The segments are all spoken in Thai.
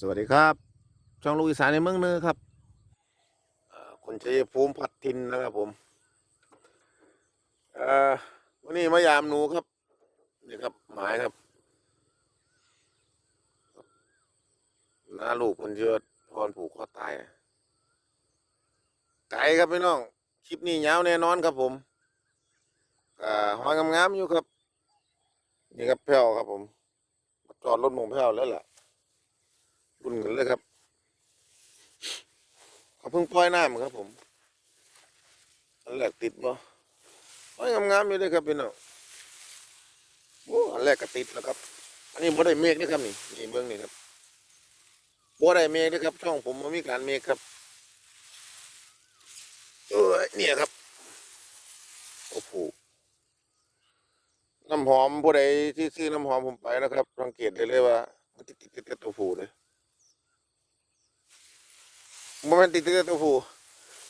สวัสดีครับ ช่องลูกอีสานในเมืองเนือครับเอ่อคนชัยภูมิพัดทินนะครับผมวันนี้มายามหนูครับนี่ครับหมายครับหน้าลูกคนเชื่อพรผูกคอตาย ไก่ครับพี่น้อง คลิปนี้ยาวแน่นอนครับผมอ่าหอยงามๆอยู่ครับ นี่ครับแพ้วครับผม จอดรถมงแพ้วแล้วแหละ รุ่นกันเลยครับเขาเพิ่งปล่อยน้ำครับผมอันแรกติดบ่โอ้ยงามๆอยู่เลยครับพี่น้องโอ้อันแรกก็ติดแล้วครับ อันนี้บ่ได้เมฆนี่ครับนี่นี่เบื้องนี่ครับบ่ได้เมฆนี่ครับช่องผมมันมีการเมฆครับเออเนี่ยครับโอ้โหน้ำหอมผู้ใดที่ซื้อน้ำหอมผมไปนะครับสังเกตได้เลยว่ามันติดติดติดตัวผู้เลย มันติดติดกับตัวผู้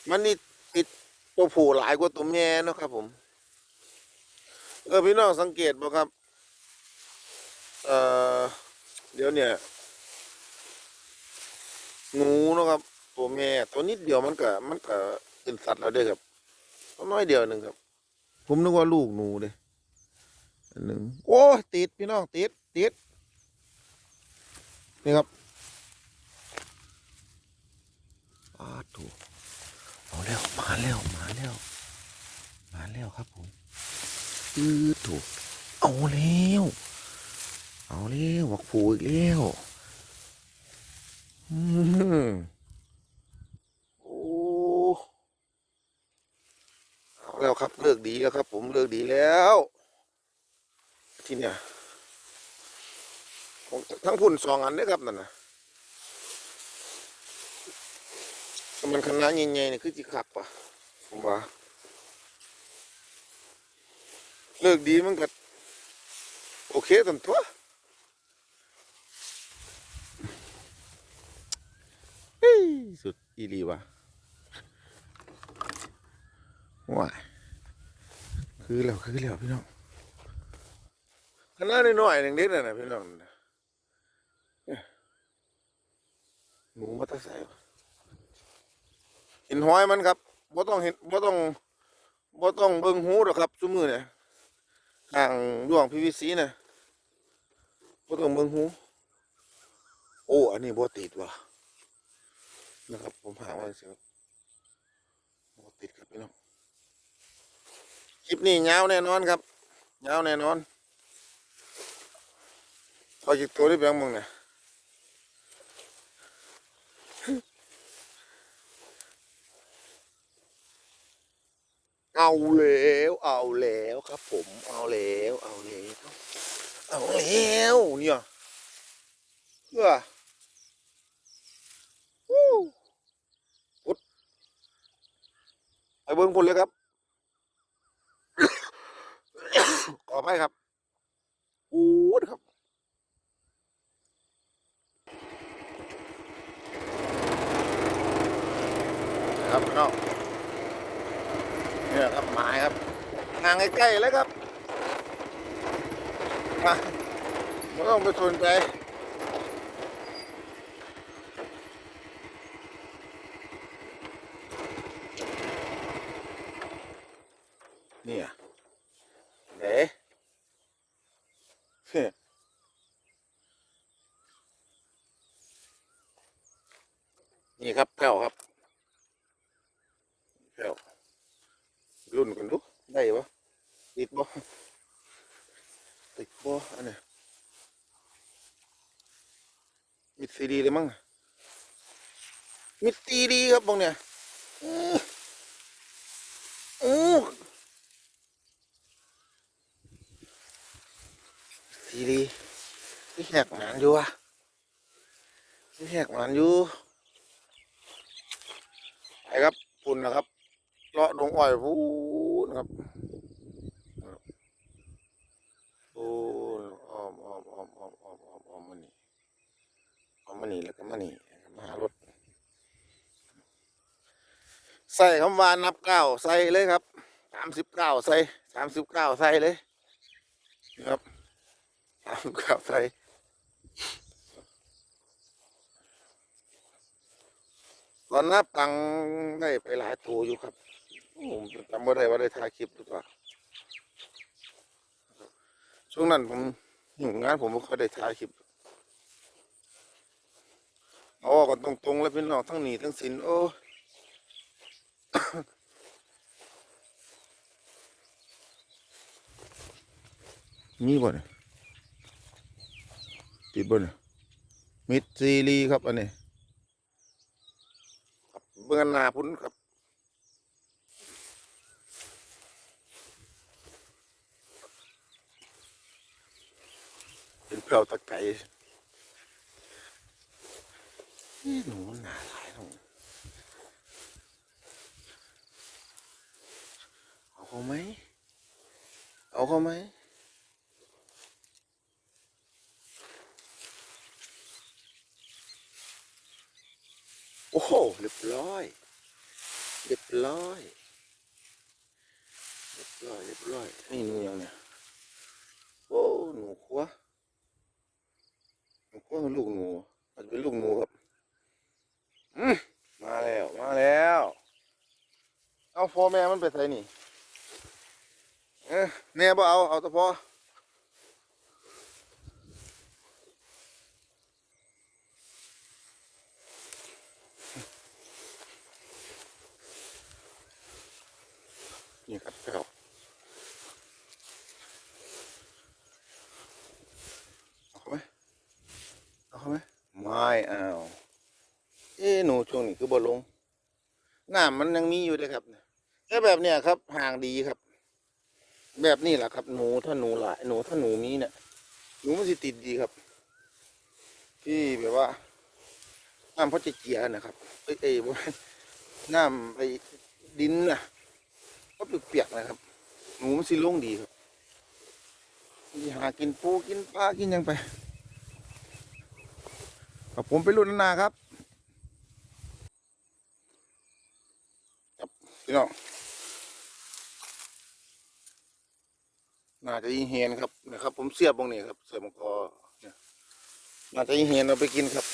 มันนี่ติดตัวผู้หลายกว่าตัวแม่เนาะครับ ผม เออพี่น้องสังเกตบ่ครับ เอ่อเดี๋ยวเนี่ยหนูเนาะครับ ตัวแม่ ตัวนิดเดียวมันก็มันก็เป็นสัตว์แล้วเด้อครับตัวน้อยเดียวหนึ่งครับ ผมนึกว่าลูกหนูเลยหนึ่งโอ้ติดพี่น้องติดติดนี่ครับ อาถูกเอาแล้วมาแล้วมาแล้ว มาแล้วครับผมอือถูกเอาแล้วเอาแล้ววักผูอีกแล้วอืมโอ้เอาแล้วครับเลิกดีแล้วครับ ผมเลิกดีแล้วที่เนี่ยของทั้งพุ่นสองอันเด้ครับนั่นนะ ถ้า มันคณะใหญ่ๆนี่คือจิคักปะผมว่าเลิกดีมันก็โอเคตันตัวเฮ้ยสุดอีลีวะว้าคือแล้วคือแล้วพี่น้องคณะน้อยๆหนึ่งเด็ดนะนะพี่น้องหนูมาตะใส่วะ เห็นห้อยมันครับบ่ต้องเห็นบ่ต้องบ่ต้องเบิ่งหูหรอกครับซุมือเนี่ยห่างดวงพีวีซีเนี่ยบ่ต้องเบิ่งหู โอ้อันนี้บ่ติดว่ะนะครับ ผมหาว่าสิครับบ่ติดครับพี่น้องคลิปนี้ยาวแน่นอนครับยาวแน่นอนพอจิกตัวได้เพียงมึงเนี่ย เอาแล้วเอาแล้วครับ ผมเอาแล้วเอาแล้วเอาแล้วเนี่ยเพื่อวู้อุดไปเบิ้งพุ่นเลยครับขอไปครับอู้ดครับครับพี่น้อง เนี่ยครับหมายครับห่างใกล้ๆเลยครับมาไม่ต้องไปสนใจเนี่ยเด๋เฮ้นี่ครับแก้วครับแก้ว รุ่นกันดูได้ปะติดบ่ติดบ่อันนี้มิดซีดีเลยมั้งมิดซีดีครับบงเนี่ยอื้ออู้ซีดีที่แหกหมานอยู่อะที่แหกหมานอยู่ไปครับปุ่นนะครับ เลาะดงอ้อยพูนะครับโอ้อ้อมอ้อมอ้อมอ้อมอ้อมอ้อมอ้อมมานี่อ้อมมานี่แล้วก็มานี่มาหารถใส่คำว่านับเก้าใส่เลยครับสามสิบเก้าใส่สามสิบเก้าใส่เลยนะครับสามสิบเก้าใส่ตอนนับตังได้ไปหลายตัวอยู่ครับ ผมจำไม่ได้ว่าได้ถ่ายคลิปหรือเปล่าช่วงนั้นผมงานผมไม่ค่อยได้ถ่ายคลิปอาอกกันตรงๆแล้วพี่น้องทั้งหนีทั้งสินโอ้มีบ่เนี่ยติดบ่เนี่ยมิดซีรีครับอันนี้เบื้องหน้าพุ่นครับ เป็นเพลาตะไคร้นี่หนูหนาหลายตรงเอาเขาไหม เอาเขาไหมโอ้โหเรียบร้อยเรียบร้อยเรียบร้อยเรียบร้อยนี่หนูยังเนี่ย โอ้หนูขัวหนูขั วเป็นลูกงูมันเป็นลูกงูครับอืมมาแล้วมาแล้ว เอาพ่อแม่มันไปใส่นี่เออแม่บ่เอาเอาแต่พ่อ นี่ครับเจ้าเอาเข้าไหมเอาเข้าไหมไม่เอาเอ้ห นูช่คือบ่ลงน้ำมันยังมีอยู่เลยครับแต่แบบเนี้ยครับห่างดีครับ แบบนี้แหละครับหนูถ้าหนูหลายหนูถ้าหนูมีเนี่ยหนูมันสิติดดีครับ ที่แบบว่าน้ำเพราะจะเจียนะครับเอ้ยเอ้ยน้ำไอ้ดินน่ะก็เปียกๆนะครับ หนูมันสิลงดีครับมีหากินปูกินปลากินยังไปกับผมไปรุ่นนาครับครับ พี่น้องน่าจะยิงเฮนครับนะครับ ผมเสียบบงนี้ครับเสียบมังกรเนี่ยน่าจะยิงเฮนเอาไปกินครับ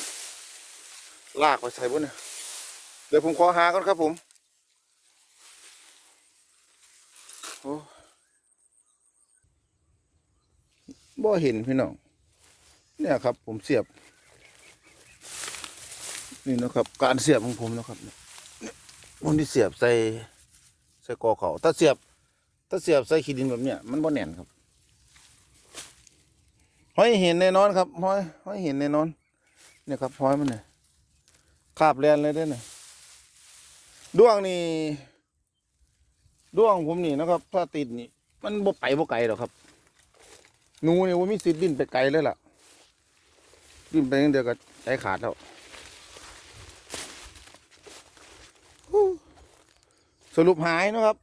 ลากไปใส่บนเนี่ยเดี๋ยวผมขอหาก่อนครับผมโอ้บ่เห็นพี่น้องเนี่ยครับ ผมเสียบ นี่นะครับ การเสียบของผมนะครับเนี่ย ผมที่เสียบใส่ใส่กอเขาถ้าเสียบ ถ้าเสียบใส่ขีดินแบบเนี้ยมันบ่แน่นครับห้อยเห็นแน่นอนครับห้อยห้อยเห็นแน่นอน เนี่ยครับห้อยมันเนี่ยคาบแลนเลยเด้อเนี่ยด้วงนี่ด้วงผมนี่นะครับ ถ้าติดนี่ มันบ่ไปบ่ไกลหรอกครับหนูนี่ว่ามีสิทธิ์ดิ้นไปไกลเลยล่ะดิ้นไปอย่างเดียวก็ใจขาดแล้ว สรุปหายนะครับ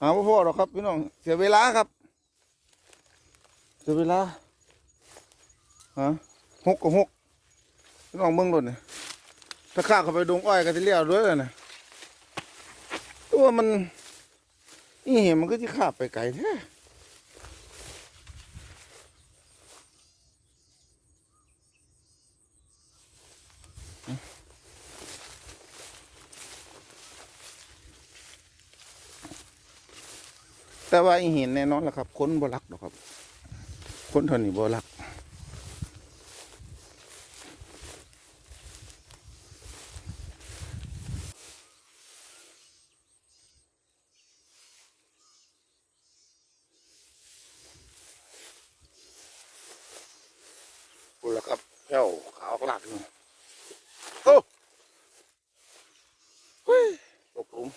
หาพ่อพ่อหรอกครับพี่น้อง เสียเวลาครับ เสียเวลาฮะหกกับหกพี่น้องเบิ่งรถเนี่ยถ้าข้าเข้าไปดงอ้อยก็จะเลี้ยวด้วยเลยนะตัวมันนี่เห็นมันก็จะข้าไปไกลแท้ แต่ว่าอีเห็นแน่นอนแหละครับคนบ่รักหรอกครับ คนเท่านี้บ่รักกูแล้วครับแก้วขาวกลัดเลยโอ้เฮ้ยตกหลุม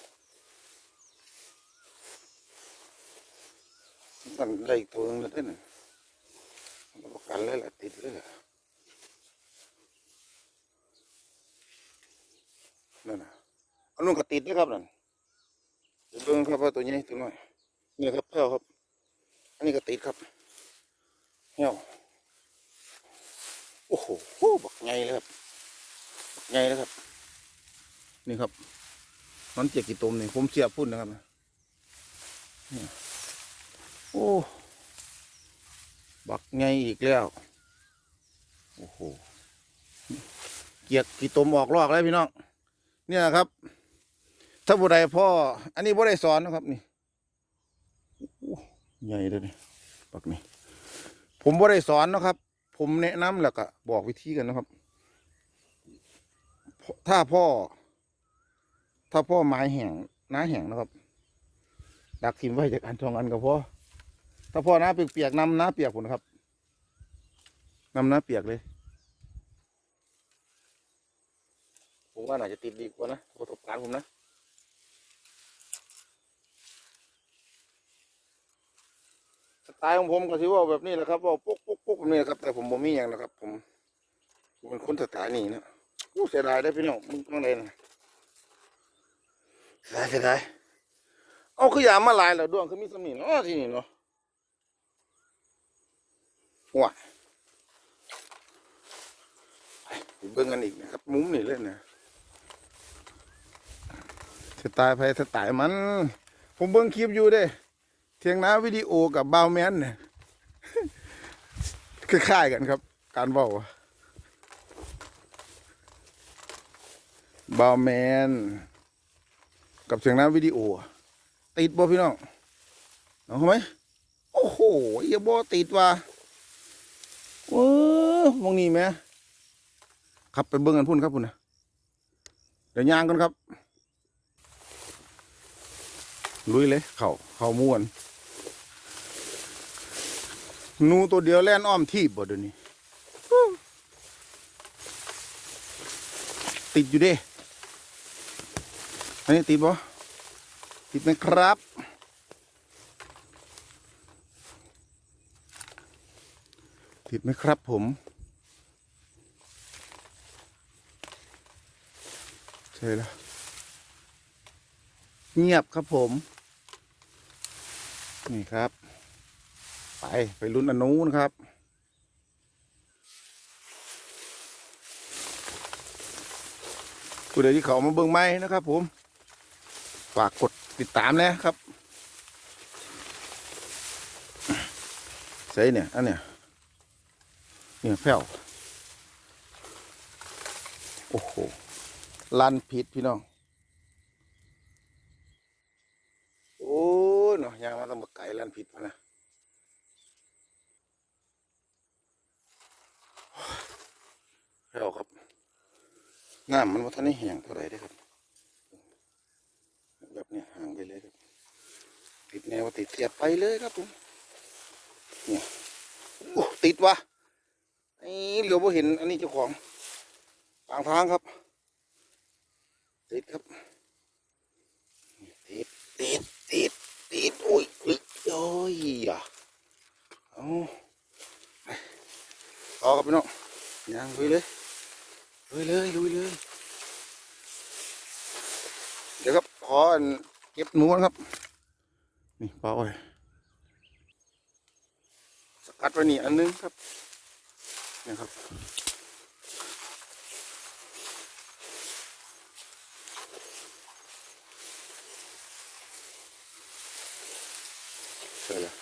มันได้อีกตัวหนึงแล้วเด้อน่ะมันประกันเลยแหละติดเลยแหละ นั่นน่ะอันนู้นก็ติดนะครับนั่นเดี๋ยวเบิ่งครับว่าตัวใหญ่ตัวน้อยนี่ครับแก้วครับ อันนี้ก็ติดครับแก้วโอ้โหบักไงเลยครับบักไงเลยครับ นี่ครับนอนเจียกี่ตมนี่ผมเสียพุ่นนะครับโอ้บักไงอีกแล้วโอ้โหเกียกกี่ตมออกลอกแล้วพี่น้อง เนี่ยครับ ถ้าบุใดพ่อ อันนี้บ่ได้สอนนะครับนี่ใหญ่เลยนี่ปักนี่ผมบ่ได้สอนนะครับ ผมแนะนำแล้วก็บอกวิธีกันนะครับ ถ้าพ่อ ถ้าพ่อไม้แห้งน้าแห้งนะครับ ดักทิมไว้จากอันทองอันกับพ่อถ้าพ่อน้าเปียกๆนำน้าเปียกผมนะครับน้ำน้าเปียกเลย ผมว่าน่าจะติดดีกว่านะประสบการณ์ผมนะสไตล์ของผมก็ถือว่าแบบนี้แหละครับว่าปุ๊กปุ๊กปุ๊กแบบนี้แหละครับ แต่ผมบ่มีอย่างนะครับ ผมผมเป็นคนสไตล์นี้นะอู้เสียดายได้พี่น้องมึงต้องเลยนะเสียดายเสียดายเอาขยะมาลายแล้วด้วงคือมีสมีเนาะที่นี่เนาะว้าเบิ่งกันอีกนะครับ มุมนี่เลยนะ สไตล์ไปสไตล์มัน ผมเบิ่งคลิปอยู่เด้ เทียงน้าวิดีโอกับบาวแมนเนี่ยคล้ายๆกันครับ การเบาอะบาวแมน กับเสียงน้ำวิดีโอ ติดบ่พี่น้องเอาเข้าไหมโอ้โหอย่าบ่ติดว่ะเออมองนี่ไหมครับไปเบิ่งกันพุ่นครับพุ่นนะเดี๋ยวยางกันครับ ลุยเลย เข่าเข่าม่วนนูตัวเดียวแล่นอ้อมทีบบ่เดี๋ยวนี้ติดอยู่ด้อันนี้ติดบ่ติดไหมครับติดไหมครับผมใช่แล้วเงียบครับผม นี่ครับ ไปไปลุ้นอันนู้นครับ ผู้ใดที่เขามาเบิ่งไม้นะครับ ผม ฝากกดติดตามนะครับใส่เนี่ยอันเนี้ยเนี่ยแผ่วโอ้โหลันผิดพี่น้อง โอ้ยเนาะยางมาต้องมาไก่ลันผิดพะนะ เราครับ น้ำมันว่าท่านนี้แห้งเท่าไรได้ครับ แบบนี้ห่างไปเลยครับติดแนวติดเสียบไปเลยครับผมเนี่ยโอ้ติดวะไอ้เหลียวบ่เห็นอันนี้เจ้าของปางทางครับ ติดครับติดติดติดติดโอ้ยอึ๊กโอ้ยอะเอาไปต่อครับพี่น้องย่างลุยเลยลุยเลยลุยเลย เดี๋ยวครับ ขอเก็บหนูนครับ นี่ปลาอ้อยสกัดไว้นี่อันนึงครับเนี่ยครับใช่แล้ว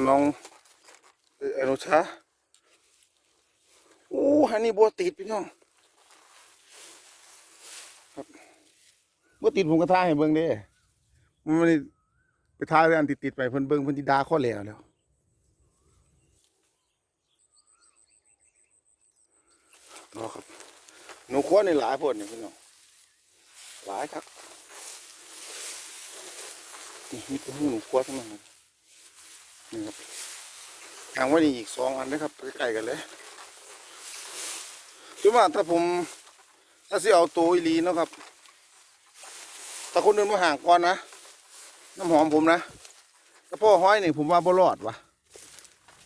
นน้องเอ่ออนุชาโอ้ฮันนี่บัวติดพี่น้อง บ่ติดผมก็ทาให้เบิ่งเด้มันไม่ได้ไปทายเรื่องติดติดไปเพิ่นเบิ่งเพิ่นสิดาข้อแล้วแล้วรอครับหนูขั้วนี่หลายพวดนี่พี่น้องหลายครับนี่มีตัวหนูขั้วทั้งนั้นนี่ครับทางไว้นี่อีกสองอันนะครับใกล้ๆกันเลยคือว่าถ้าผมถ้าสิเอาตัวอีลีเนาะครับ แต่คนอื่นมาห่างก่อนนะ น้ำหอมผมนะแต่พ่อห้อยนี่ผมว่าบ่รอดวะ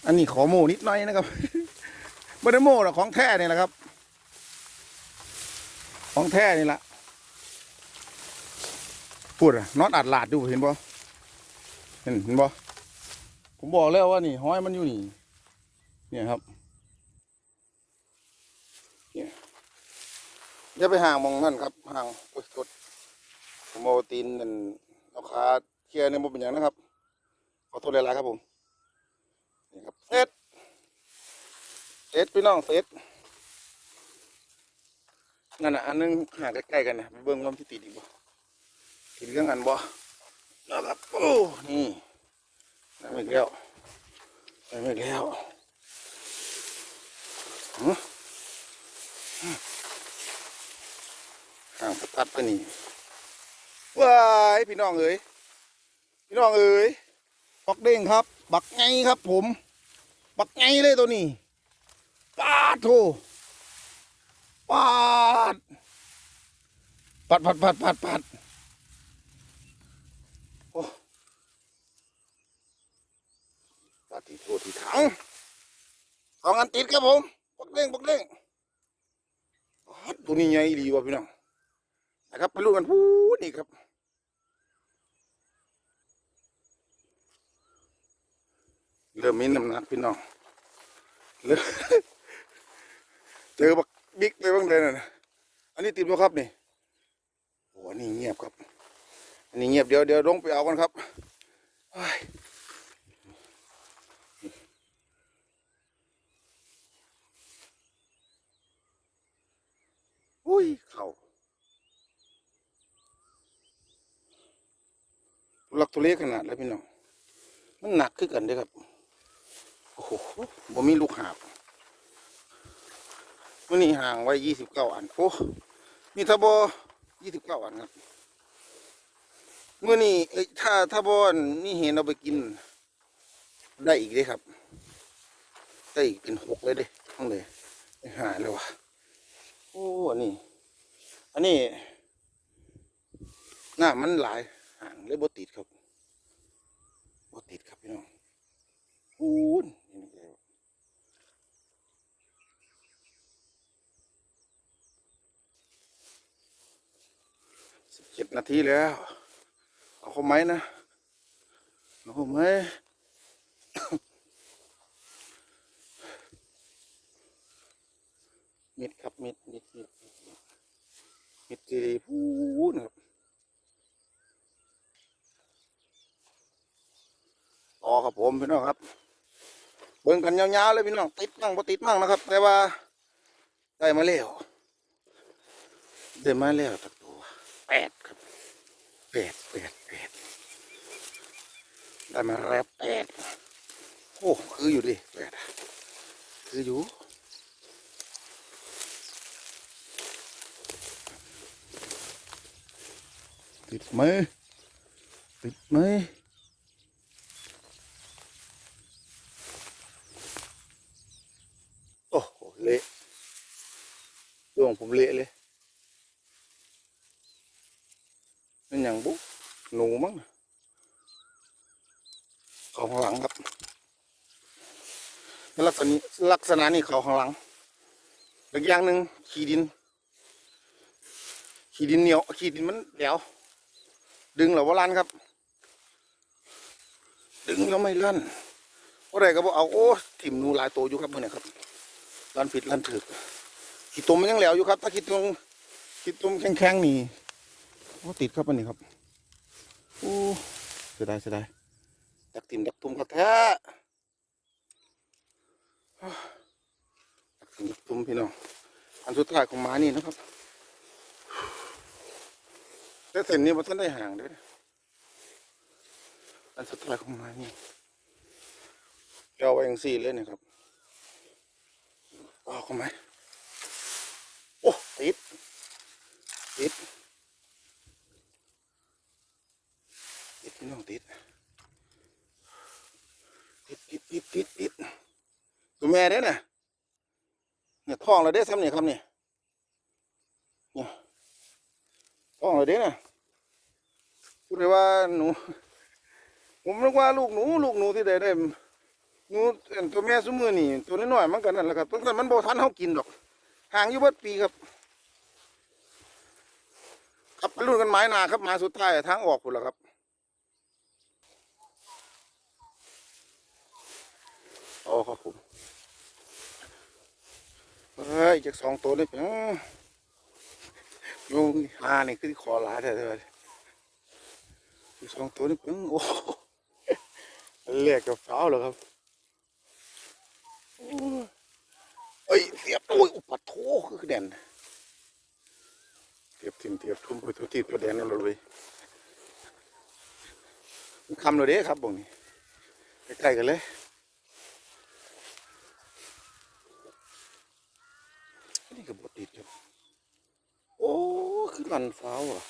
อันนี้ขอโม่นิดหน่อยนะครับไม่ได้โม่หรอกของแท้นี่แหละครับ ของแท้นี่แหละพูดอะน็อตอัดหลาดดูเห็นบ่เห็นเห็นบ่ผมบอกแล้วว่านี่ห้อยมันอยู่นี่ เนี่ยครับเนี่ยอย่าไปห่างมองนั่นครับห่างโอ๊ยกด ผมเอาตีนนั่นเอาขาเคลียร์เนี่ยมันเป็นอย่างนะครับ ขอโทษหลายๆครับผม นี่ครับเสร็จเสร็จพี่น้องเสร็จนั่นน่ะอันนึงหาใกล้ๆกันนะไปเบิ่งว่ามันสิติดอีกบ่ติดเรื่องอันบ่นะครับโอ้นี่ได้มาอีกแล้วได้มาอีกแล้วห่างประตัดไปนี่ ว้ายพี่น้องเอ๋ยพี่น้องเอ๋ยปักเด้งครับ บักไงครับ ผม บักไงเลยตัวนี้ปาดโถปาดปัดปัดปัดปัดปัดโอ้ปาดที่โถที่ถังสองอันติดครับผมปักเด้งปักเด้งตัวนี้ใหญ่ดีว่ะพี่น้อง นะครับไปลุ้นกันพูนี่ครับ เริ่มมีน้ำหนักพี่น้องเริ่มเจอบักบิ๊กไปบ้างเลยนะอันนี้ติดไหมครับนี่โอ้อันนี้เงียบครับ อันนี้เงียบเดี๋ยวเดี๋ยวลงไปเอากันครับอุ้ยเข่า ลักทุเลขนาดแล้วพี่น้องมันหนักขึ้นกันเด้อครับโอ้โหบ่มีลูกหาบมื่อนี้ห่างไว้ยี่สิบเก้าอันโอ้มีทบอยี่สิบเก้าอันครับมื่อนี้เอ้ถ้าถ้าบอนนี่เห็นเอาไปกิน ได้อีกเลยครับได้อีกเป็นหกเลยเด้ทั้งเลยหายเลยวะโอ้นนี้อันนี้หน้ามันหลาย ห่างเลยบ่ติดครับบ่ติดครับพี่น้องพูนนี่นี่เลยสิบเจ็ดนาทีแล้ว เอาเข้าไหมนะเอาเข้าไหมมิดครับมิดมิดมิดมิดมิดมิดจีพูนครับต่อ ครับผมพี่น้องครับ เบิ่งกันยาวๆเลยพี่น้องติดมั่งบ่ติดมั่งนะครับ แต่ว่าได้มาแล้วได้มาแล้วตักตัวแปดครับแปดแปดแปดได้มาแล้วแปดโอ้คืออยู่ดิแปดคืออยู่ติดไหมติดไหม โอ้โหเละดวง ผมเละเลยนั่นอย่างบุ๊หนูมั้งเขาข้างหลังครับลักษณะนี้ลักษณะนี้เขาข้างหลังอีกอย่างหนึ่งขี้ดิน ขี้ดินเหนียวขี้ดินมันแหลวดึงเหรอว่าลันครับ ดึงแล้วไม่ลั่นอะไรก็บอกเอาโอ้ถิ่มหนูหลายตัวอยู่ครับเมื่อนี้ครับร้านผิดร้านถึก ขีดตุ่มมันยังแหลวอยู่ครับ ถ้าขีดตุ่มขีดตุ่มแข็งๆนี่โอ้ติดครับอันนี้ครับโอ้เสียดายเสียดายดักติ่มดักตุ่มกระแทะดักติ่มดักตุ่มพี่น้องอันสุดท้ายของหมานี่นะครับแต่เส้นนี้มันท่านได้ห่างด้ออันสุดท้ายของหมานี่เอาไว้อย่างสี่เลยนะครับออกเข้าไหมโอ้ติดติดติดพี่น้องติดติดติดติดติดติดตัว แม่เด้อน่ะเนี่ยท้องเราได้ซ้ำเนี่ยครับเนี่ยเนี่ยท้องเราเด้อน่ะพูดเลยว่าหนู ผมนึกว่าลูกหนู ลูกหนูที่ใดได้หนูอันตัวแม่ซุมือนี่ตัวน้อยๆมันกันนั่นแหละครับต้นมันโบทันเฮากินดอกห่างอยู่เบิดปีครับครับไปรุ่นกันไม้นาครับมาสุดท้ายทางออกพุ่นละครับโอ้ครับผมเฮ้ย จากสองตัวนี่เป็นยุงหานี่คือขอหลายแต่เลยอีกสองตัวนี่เป็นโอ้เรียกกับฟ้าวเหรอครับเอ้ยเสียบโอ้ยอุปัตโทคือเด่นเทียบทิมเทียบทุ่มไปทุกที่ตัวแดนนั่นเลยมันคำเลยเด้ครับบ่งนี้ใกล้ๆกันเลยอันนี่ก็บติดครับ โอ้ คือลันฟ้าวอะ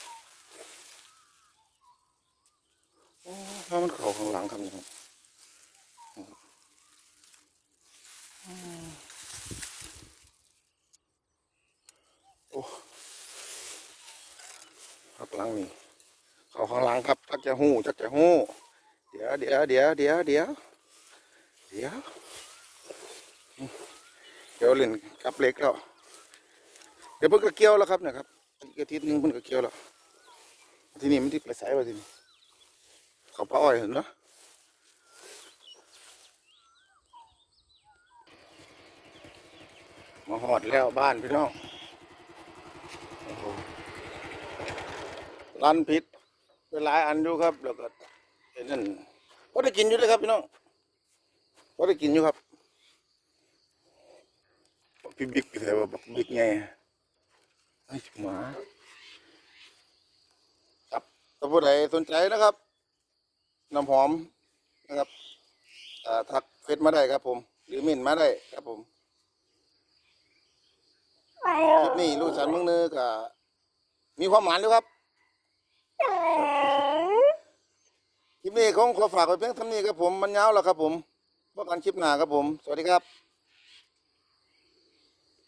โอ้ถ้ามันเข่าข้างหลังครับนี่ครับอืมโอ้ข้างหลังนี่เข่าข้างหลังครับจักจะหู้จักจะหู้เดี๋ยวเดี๋ยวเดี๋ยวเดี๋ยวเดี๋ยวเดี๋ยวเดี๋ยวเล่นกับเล็กแล้วเดี๋ยวเพิ่งก็เกี่ยวแล้วครับเนะครับ อีกอาทิตย์หนึงเพิ่งก็เกี่ยวแล้วที่นี้มันที่ไปสายว่าที่นี้เขาป้าอ้อยเห็นเนาะมาหอดแล้วบ้านพี่น้องโอ้โหรันพิษเป็นหลายอันอยู่ครับ แล้วก็ไอ้นั่นพอได้กินอยู่เลยครับพี่น้องพอได้กินอยู่ครับพี่บิ๊กไปแต่ว่าบอกบิ๊กไง ไอ้หมาครับถ้าผู้ใดสนใจนะครับน้ำหอมนะครับอ่าทักเฟซมาได้ครับผม หรือเมินมาได้ครับผมคลิปนี้ลูกสันเมืองเนื้อกับมีความหมายด้วยครับคลิปนี้คงขอฝากไว้เพียงเท่านี้ครับผมมันยาวแล้วครับผมพบกันคลิปหน้าครับผม สวัสดีครับ